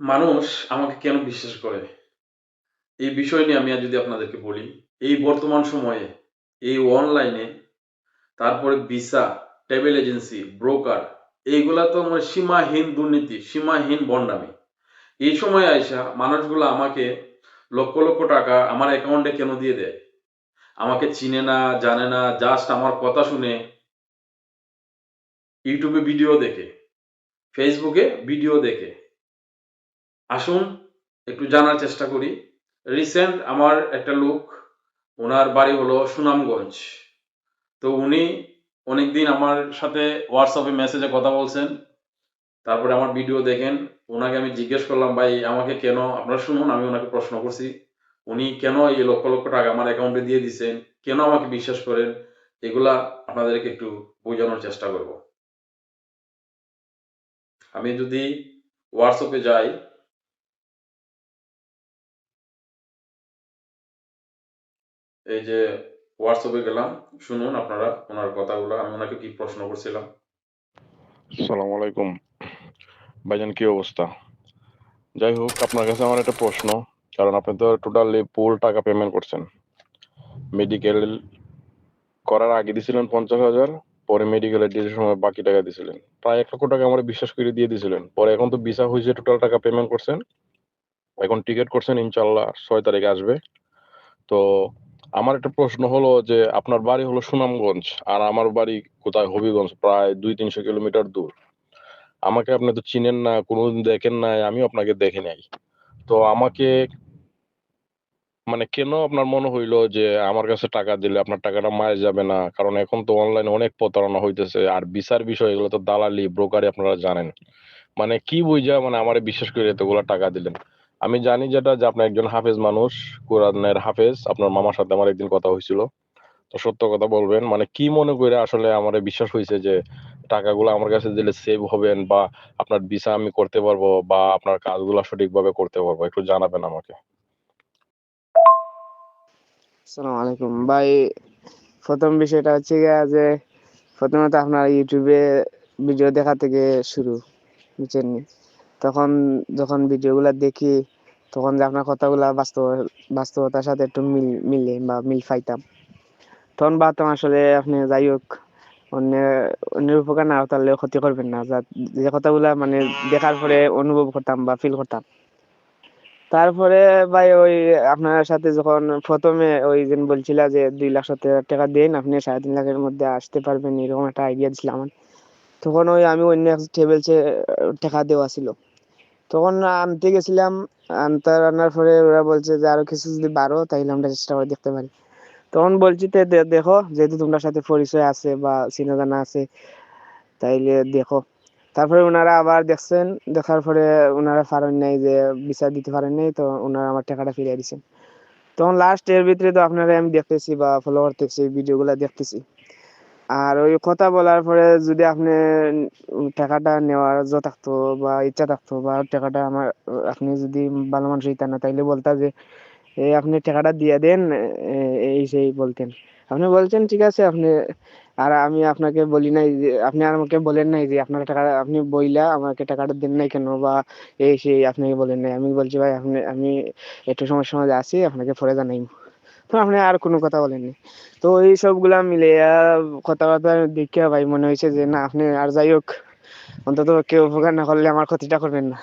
মানুষ আমাকে কেন বিশ্বাস করে? এই বিষয় নিয়ে আমি আজ যদি আপনাদেরকে বলি, এই বর্তমান সময়ে এই অনলাইনে তারপরে ভিসা ট্রাভেল এজেন্সি ব্রোকার এইগুলা তো মানে সীমাহীন দুর্নীতি, সীমাহীন বন্ডামি। এই সময় আইসা মানুষগুলো আমাকে লক্ষ লক্ষ টাকা আমার অ্যাকাউন্টে কেন দিয়ে দেয়? আমাকে চিনে না, জানে না জাস্ট আমার কথা শুনে ইউটিউবে ভিডিও দেখে ফেসবুকে ভিডিও দেখে। আসুন, একটু জানার চেষ্টা করি। রিসেন্ট আমার একটা লোক, ওনার বাড়ি হলো সুনামগঞ্জ। তো উনি অনেকদিন আমার সাথে হোয়াটসঅ্যাপে মেসেজে কথা বলছেন। তারপরে আমার ভিডিও দেখেন। ওনাকে আমি জিজ্ঞেস করলাম, ভাই, আমাকে কেন, আপনারা শুনুন, আমি ওনাকে প্রশ্ন করছি। উনি কেন এই লক্ষ লক্ষ টাকা আমার অ্যাকাউন্টে দিয়ে দিছেন? কেন আমাকে বিশ্বাস করেন? এগুলা আপনাদেরকে একটু বোঝানোর চেষ্টা করব। আমি যদি হোয়াটসঅ্যাপে যাই এই যে হোয়াটসঅ্যাপে গেলাম, শুনুন আপনারা ওনার কথাগুলো, আমি ওনাকে কি প্রশ্ন করছিলাম? সালাম আলাইকুম। ভাইজান, কি অবস্থা? যাই হোক, আপনার কাছে আমার একটা প্রশ্ন, কারণ আপনি তো টোটালি ফুল টাকা পেমেন্ট করছেন। মেডিকেল করার আগে দিছিলেন পঞ্চাশ হাজার, পরে মেডিকেলের ডিউটির সময় বাকি টাকা দিছিলেন, প্রায় এক লক্ষ টাকা আমার বিশ্বাস করে দিয়ে দিছিলেন। পরে এখন তো ভিসা হয়েছে টোটাল টাকা পেমেন্ট করছেন। এখন টিকিট করছেন ইনশাল্লাহ ছয় তারিখে আসবে। তো আমার একটা প্রশ্ন হলো যে, আপনার বাড়ি হলো সুনামগঞ্জ আর আমার বাড়ি কোথায়? হবিগঞ্জ, প্রায় দুই তিনশো কিলোমিটার দূর। আমাকে আপনি তো চিনেন না, কোনোদিন দেখেন নাই, আমিও আপনাকে দেখি নাই। তো আমাকে মানে কেন আপনার মনে হইল যে, আমার কাছে টাকা দিলে আপনার টাকাটা মায়ে যাবে না? কারণ এখন তো অনলাইনে অনেক প্রতারণা হইতেছে আর বিচার বিষয় এগুলো তো দালালি, ব্রোকারি আপনারা জানেন। মানে কি বুঝা মানে আমারে বিশ্বাস করে এতগুলো টাকা দিলেন? আমি জানি যেটা যে আপনি একজন হাফেজ মানুষ, কোরআনের হাফেজ, আপনার মামার সাথে আমার একদিন কথা হয়েছিল। তো সত্য কথা বলবেন মানে কি মনে করে আসলে আমার বিশ্বাস হয়েছে যে টাকাগুলো আমার কাছে দিলে সেভ হবেন বা আপনার ভিসা আমি করতে পারব বা আপনার কাজগুলো সঠিকভাবে করতে পারব? একটু জানাবেন আমাকে। আসসালামু আলাইকুম। ভাই, প্রথম বিষয়টা হচ্ছে যে প্রথমত আপনার ইউটিউবে ভিডিও দেখা থেকে শুরু, বুঝছেন তখন যখন ভিডিওগুলো দেখি তখন যে আপনার কথাগুলা বাস্তব, বাস্তবতার সাথে একটু মিল, মিলে বা মিল পাইতাম। তখন ভাবতাম আসলে আপনি যাই হোক অন্যের অন্যের উপকার না হতালে ক্ষতি করবেন না। যা, যে কথাগুলা মানে দেখার পরে অনুভব করতাম বা ফিল করতাম। তারপরে ভাই ওই আপনার সাথে যখন প্রথমে ওই দিন বলছিলা যে দুই লাখ সত্তর হাজার টাকা দিন, আপনি সাড়ে তিন লাখের মধ্যে আসতে পারবেন, এরকম একটা আইডিয়া দিছিল আমার। তখন ওই আমি অন্য এক ট্রাভেলসে টাকা দেওয়া ছিল। তখন আনতে গেছিলাম আনতে আনার পরে ওরা বলছে যে আরও কিছু যদি বাড়ো তাইলে আমরা চেষ্টা করে দেখতে পারি। তখন বলছি তে দেখো, যেহেতু তোমার সাথে পরিচয় আছে বা চেনা জানা আছে, তাইলে দেখো। তারপরে ওনারা আবার দেখছেন, দেখার পরে ওনারা পারেন নাই যে বিচার দিতে পারেন নাই, তো ওনারা আমার টাকাটা ফিরিয়ে দিছেন। তখন লাস্ট এর ভিতরে তো আপনারা আমি দেখতেছি বা ফলো করতেছি ভিডিওগুলো দেখতেছি। আর ওই কথা বলার পরে যদি আপনি টাকাটা নেওয়ার ইচ্ছা থাকতো বা ইচ্ছা থাকতো বা টাকাটা আমার, আপনি যদি ভালো মানুষ হইতেন না, তাইলে বলতা যে এই আপনি টাকাটা দিয়ে দেন এই সেই বলতেন। আপনি বলছেন, ঠিক আছে, আপনি, আর আমি আপনাকে বলি নাই যে, আপনি আর আমাকে বলেন নাই যে, আপনার টাকা, আপনি বইলা আমাকে টাকাটা দেন নাই কেন বা এই সেই আপনাকে বলেন নাই। আমি বলছি, ভাই, আপনি, আমি একটু সমস্যার মধ্যে আছি আপনাকে পরে জানাই আপনি আর কোনো কথা বলেননি। তো এই সবগুলা মিলে কথাবার্তা দেখে ভাই মনে হয়েছে যে, না, আপনি আর যাই হোক, অন্তত কেউ উপকার না করলে আমার ক্ষতিটা করবেন না।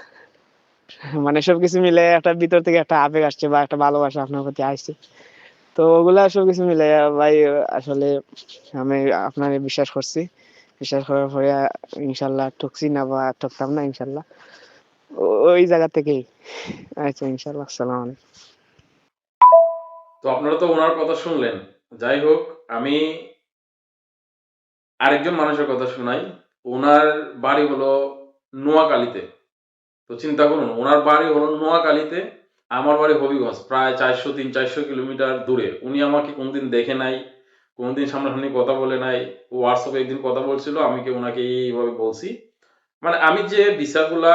মানে সবকিছু মিলে একটা ভিতর থেকে একটা আবেগ আসছে বা একটা ভালোবাসা আপনার প্রতি আসছে। তো ওগুলা সবকিছু মিলে ভাই, আসলে আমি আপনার বিশ্বাস করছি। বিশ্বাস করার পরে ইনশাল্লাহ ঠকছি না বা ঠকতাম না ইনশাল্লাহ। ওই জায়গা থেকেই। আচ্ছা ইনশাল্লাহ, আসসালামু আলাইকুম। তো আপনারা তো ওনার কথা শুনলেন। যাই হোক, আমি আরেকজন মানুষের কথা শোনাই। ওনার বাড়ি হলো নোয়াখালীতে। তো চিন্তা করুন, ওনার বাড়ি হলো নোয়াখালীতে, আমার বাড়ি হবিগঞ্জ, প্রায় চারশো, তিন চারশো কিলোমিটার দূরে। উনি আমাকে কোনোদিন দেখে নাই, কোনোদিন সামনাসামনি কথা বলে নাই। হোয়াটসঅ্যাপে একদিন কথা বলছিল, আমি কি ওনাকে এইভাবে বলছি? মানে আমি যে ভিসাগুলা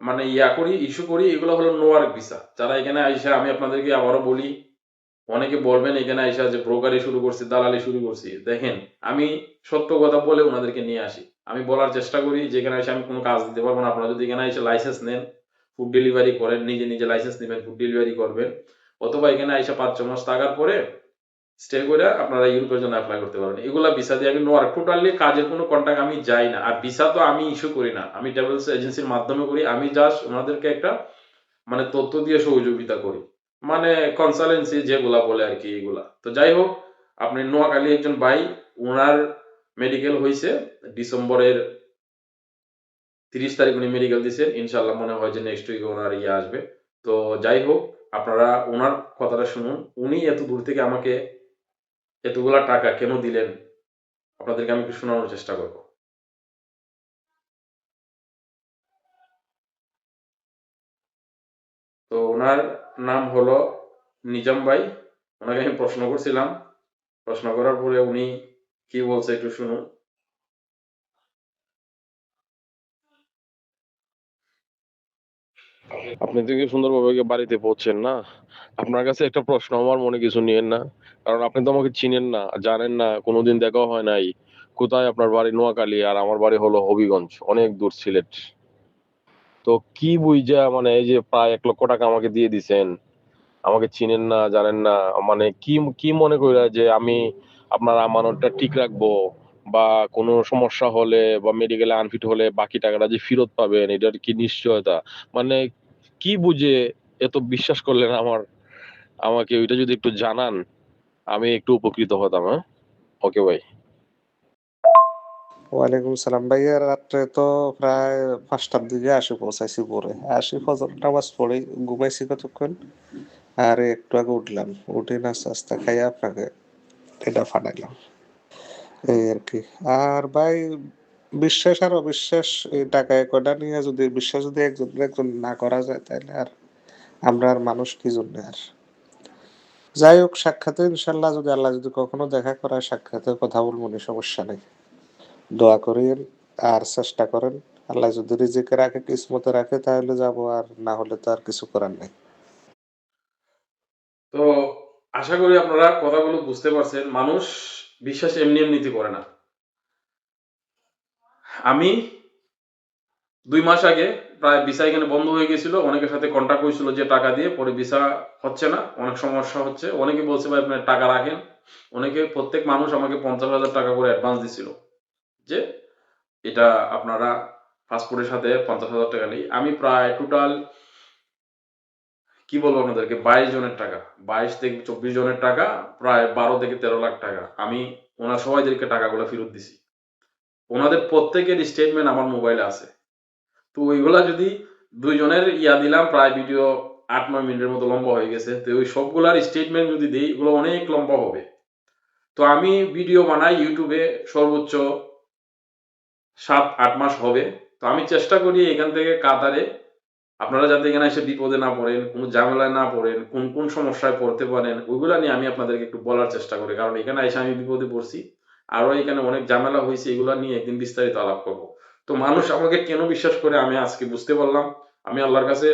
মানে ইয়া করি, ইস্যু করি, এগুলো হলো নোয়ার ভিসা। যারা এখানে আইসা, আমি আপনাদেরকে আবারও বলি অনেকে বলবেন এখানে আইসা যে ব্রোকারি শুরু করছি, দালালি শুরু করছি। দেখেন, আমি সত্য কথা বলে ওনাদেরকে নিয়ে আসি। আমি বলার চেষ্টা করি, যেখানে এসে আমি কোনো কাজ দিতে পারব না। আপনারা যদি এখানে এসে লাইসেন্স নেন ফুড ডেলিভারি করেন, নিজে নিজে লাইসেন্স নেবেন ফুড ডেলিভারি করবেন, অথবা এখানে আইসা পাঁচ ছ মাস থাকার পরে স্টে করে আপনারা ইউরোপের জন্য অ্যাপ্লাই করতে পারবেন। এগুলা ভিসা দিয়ে আমি নোয়ার টোটালি কাজের কোনো কন্ট্যাক্ট আমি যাই না। আর ভিসা তো আমি ইস্যু করি না। আমি ট্রাভেলস এজেন্সির মাধ্যমে করি। আমি জাস্ট ওনাদেরকে একটা মানে তথ্য দিয়ে সহযোগিতা করি। মানে কনসালেন্সি যেগুলা বলে আর কি এগুলা। তো যাই হোক আপনি নোয়াখালী একজন ভাই ওনার মেডিকেল হয়েছে ডিসেম্বরের তিরিশ তারিখ উনি মেডিকেল দিয়েছেন ইনশাল্লাহ মনে হয় যে নেক্সট উইকে ওনার ইয়ে আসবে। তো যাই হোক আপনারা ওনার কথাটা শুনুন। উনি এত দূর থেকে আমাকে এতগুলা টাকা কেন দিলেন? আপনাদেরকে আমি একটু শোনানোর চেষ্টা করব। তো ওনার নাম হলো নিজাম ভাই। ওনাকে আমি প্রশ্ন করছিলাম। প্রশ্ন করার পরে উনি কি বলছে একটু শুনুন। আপনি তো সুন্দরভাবে বাড়িতে পৌঁছেন না? আপনার কাছে একটা প্রশ্ন, আমার মনে কিছু নিয়েন না। কারণ আপনি তো আমাকে চিনেন না, জানেন না, কোনোদিন দেখাও হয় নাই। কোথায় আপনার বাড়ি? নোয়াখালী। আর আমার বাড়ি হলো হবিগঞ্জ, অনেক দূর সিলেট। তো কি বুঝা মানে এই যে প্রায় এক লক্ষ টাকা আমাকে দিয়ে দিছেন, আমাকে চিনেন না, জানেন না মানে কি কি মনে কইরা যে আমি আপনার আমানতটা ঠিক রাখব বা কোনো সমস্যা হলে বা মেডিকেলে আনফিট হলে বাকি টাকাটা যে ফেরত পাবেন, এটার কি নিশ্চয়তা? মানে কি বুঝে এত বিশ্বাস করলেন আমার, আমাকে? ওইটা যদি একটু জানান, আমি একটু উপকৃত হতাম হ্যাঁ? ওকে ভাই ওয়ালাইকুম সালাম। ভাইয়া, রাত্রে তো প্রায় পাঁচটার দিকে আসি পৌঁছাইছি পরে আসি ফজর নামাজ পড়ে, ঘুমাইছি কতক্ষণ? আর, একটু আগে উঠলাম। উঠে নাস্তা আস্তা খাইয়া আপনাকে এটা ফাটাইলাম। এই আর কি। আর ভাই, বিশ্বাস আর অবিশ্বাস, এই টাকা কটা নিয়ে যদি, বিশ্বাস যদি একজন একজন না করা যায় তাহলে আর আমরা আর মানুষ কি জন্য আর? যাই হোক, সাক্ষাতে ইনশাল্লাহ যদি আল্লাহ যদি কখনো দেখা করায় সাক্ষাতে কথা বলব সমস্যা নেই। দোয়া করেন আর চেষ্টা করেন। আল্লাহ যদি রিজিকে রাখে, কিসমতে রাখে, তাহলে যাব আর না হলে তো আর কিছু করার নেই। তো আশা করি আপনারা কথাগুলো বুঝতে পারছেন। মানুষ বিশ্বাস এমনি এমনিতে করে না। আমি দুই মাস আগে প্রায় ভিসা এখানে বন্ধ হয়ে গেছিল অনেকের সাথে কন্ট্যাক্ট হয়েছিল যে টাকা দিয়ে, পরে ভিসা হচ্ছে না। অনেক সমস্যা হচ্ছে। অনেকে বলছে, ভাই আপনার টাকা রাখেন। অনেকে, প্রত্যেক মানুষ আমাকে পঞ্চাশ হাজার টাকা করে অ্যাডভান্স দিছিল। যে এটা আপনারা পাসপোর্টের সাথে পঞ্চাশ হাজার টাকা নেই। আমি প্রায় টোটাল কি বলব আপনাদেরকে? বাইশ জনের টাকা। বাইশ থেকে চব্বিশ জনের টাকা, প্রায় বারো থেকে তেরো লাখ টাকা। আমি ওনার সবাইদেরকে টাকাগুলো ফেরত দিছি। ওনাদের প্রত্যেকের স্টেটমেন্ট আমার মোবাইলে আছে। তো ওইগুলা যদি দুইজনের ইয়া দিলাম, প্রায় ভিডিও আট, নয় মিনিটের মতো লম্বা হয়ে গেছে। তো ওই সবগুলার স্টেটমেন্ট যদি দিই, এগুলো অনেক লম্বা হবে। তো আমি ভিডিও বানাই ইউটিউবে সর্বোচ্চ সাত, আট মাস হবে। তো আমি চেষ্টা করি এখান থেকে কাতারে আপনারা যাতে এখানে এসে বিপদে না পড়েন, কোনো ঝামেলায় না পড়েন, কোন কোন সমস্যায় পড়তে পারেন, ওইগুলা নিয়ে আমি আপনাদেরকে একটু বলার চেষ্টা করি। কারণ এখানে এসে আমি বিপদে পড়ছি। আরও এখানে অনেক ঝামেলা হয়েছে, এগুলা নিয়ে একদিন বিস্তারিত আলাপ করব। তো মানুষ আমাকে কেন বিশ্বাস করে আমি আজকে বুঝতে পারলাম। আমি আল্লাহর কাছে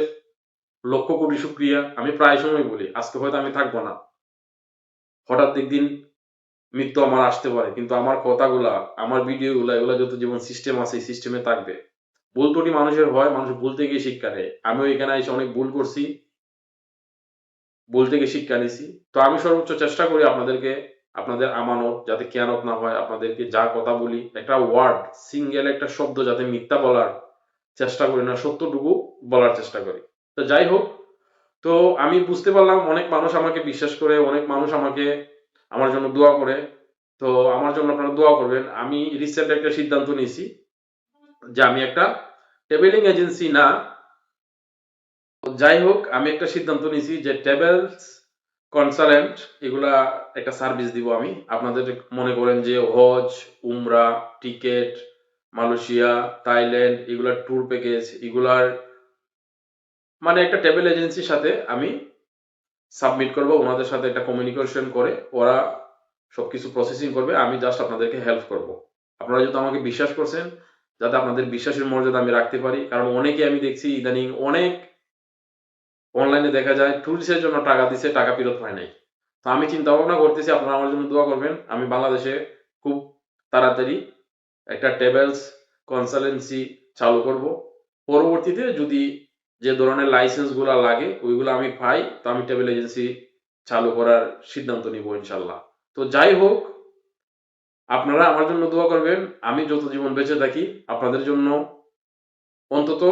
লক্ষ কোটি শুক্রিয়া। আমি প্রায় সময় বলি, আজকে হয়তো আমি থাকব না। হঠাৎ একদিন মৃত্যু আমার আসতে পারে, কিন্তু আমার কথাগুলা, আমার ভিডিওগুলা, এগুলা যত যেমন সিস্টেম আছে, এই সিস্টেমে থাকবে। ভুল ত্রুটি মানুষের হয়, মানুষ ভুল থেকে শিক্ষা নেয়। আমিও এখানে এসে অনেক ভুল করছি, ভুল থেকে শিক্ষা নিছি। তো আমি সর্বোচ্চ চেষ্টা করি আপনাদেরকে, আপনাদের আমানত যাতে কেয়ানত না হয়, আপনাদেরকে যা কথা বলি, একটা ওয়ার্ড সিঙ্গেল একটা শব্দ যাতে মিথ্যা বলার চেষ্টা করি না, সত্যটুকু বলার চেষ্টা করি। তো যাই হোক, তো আমি বুঝতে পারলাম, অনেক মানুষ আমাকে বিশ্বাস করে, অনেক মানুষ আমাকে আমার জন্য দোয়া করে। তো আমার জন্য আপনারা দোয়া করবেন। আমি রিসেন্ট একটা সিদ্ধান্ত নিয়েছি যে আমি একটা ট্রাভেলিং এজেন্সি না। যাই হোক, আমি একটা সিদ্ধান্ত নিয়েছি যে ট্রাভেলস কনসালেন্ট এগুলা একটা সার্ভিস দিব আমি। আপনাদের মনে করেন যে হজ, উমরা টিকেট মালয়েশিয়া, থাইল্যান্ড, এগুলার ট্যুর প্যাকেজ এগুলার মানে একটা ট্রাভেল এজেন্সির সাথে আমি সাবমিট করব, ওনাদের সাথে একটা কমিউনিকেশন করে ওরা সবকিছু প্রসেসিং করবে, আমি জাস্ট আপনাদেরকে হেল্প করব। আপনারা যদি আমাকে বিশ্বাস করছেন, যাতে আপনাদের বিশ্বাসের মর্যাদা আমি রাখতে পারি, কারণ অনেকে আমি দেখছি ইদানিং অনেক অনলাইনে দেখা যায় ট্যুরিস্টের জন্য টাকা দিছে, টাকা ফেরত হয় নাই। তো আমি চিন্তা ভাবনা করতেছি, আপনারা আমার জন্য দোয়া করবেন, আমি বাংলাদেশে খুব তাড়াতাড়ি একটা ট্রাভেলস কনসালেন্সি চালু করব। পরবর্তীতে যদি যে ধরনের লাইসেন্সগুলো লাগে, ওইগুলো আমি পাই, তো আমি ট্রাভেল এজেন্সি চালু করার সিদ্ধান্ত নিব ইনশাল্লাহ। তো যাই হোক, আপনারা আমার জন্য দোয়া করবেন, আমি যত জীবন বেঁচে থাকি, আপনাদের জন্য অন্তত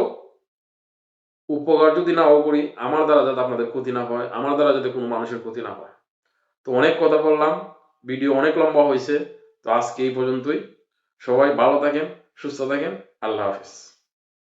উপকার যদি নাও করি, আমার দ্বারা যাতে আপনাদের ক্ষতি না হয়, আমার দ্বারা যাতে কোনো মানুষের ক্ষতি না হয়। তো অনেক কথা বললাম, ভিডিও অনেক লম্বা হয়েছে তো আজকে এই পর্যন্তই। সবাই ভালো থাকেন, সুস্থ থাকেন, আল্লাহ হাফিজ।